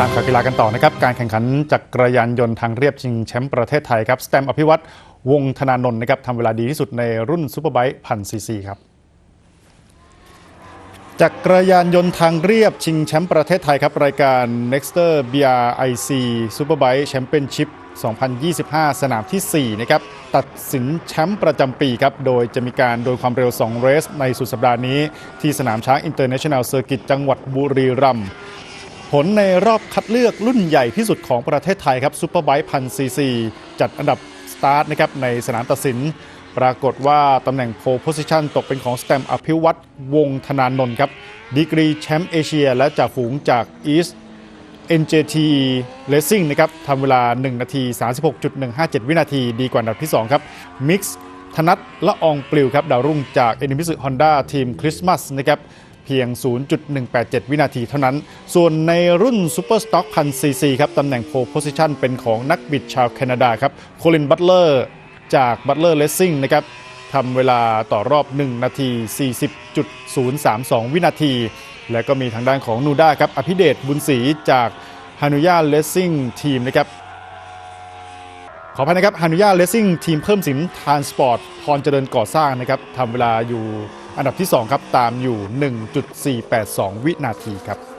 ตามข่าวกีฬากันต่อนะครับ การแข่งขันจักรยานยนต์ทางเรียบชิงแชมป์ประเทศไทยครับ สแตมอภิวัตรวงธนานนท์นะครับทำเวลาดีที่สุดในรุ่นซูเปอร์ไบค์พันซีซีครับจักรยานยนต์ทางเรียบชิงแชมป์ประเทศไทยครับ รายการ Nexter BRIC Superbike Championship 2025 สนามทีสี่4 นะครับ ตัดสินแชมป์ประจำปีครับ โดยจะมีการโดยความเร็ว 2 เรส ในสุดสัปดาห์นี้ ที่สนามช้าง International Circuit จังหวัดบุรีรัมย์ ผลในรอบคัดเลือกรุ่นใหญ่ที่สุดของประเทศไทยครับซูเปอร์ไบค์พันซีซีจัดอันดับสตาร์ทนะครับในสนามตัดสิน ปรากฏว่าตำแหน่งโพ l โพซิชันตกเป็นของสแตมอภิวัตรวงธนานนท์ครับดีกรีแชมป์เอเชีย และจ่าฝูงจาก East NJT Racing นะครับทำเวลา 1 นาที 36.157 วินาที ดีกว่าอันดับที่ 2 ครับ Mix ธนัทละอองปลิวครับ ดาวรุ่งจาก e n i m i s u Honda ทีมคริสต์มาสนะครับ เพียง 0.187 วินาทีเท่านั้น ส่วนในรุ่น Super Stock 1000 cc ครับตำแหน่ง pole position เป็นของนักบิดชาวแคนาดาครับโคลินบัตเลอร์จาก Butler Racing นะครับทำเวลาต่อรอบ 1 นาที 40.032 วินาที และก็มีทางด้านของนูด้าครับอภิเดชบุญศรีจากฮานุยาเลสซิ่งทีมนะครับขออภัยนะครับฮานุยาเลสซิ่งทีมเพิ่มสินทานสปอร์ตพรเจริญก่อสร้างนะครับทำเวลาอยู่ อันดับที่ 2 ครับ ตามอยู่ 1.482 วินาทีครับ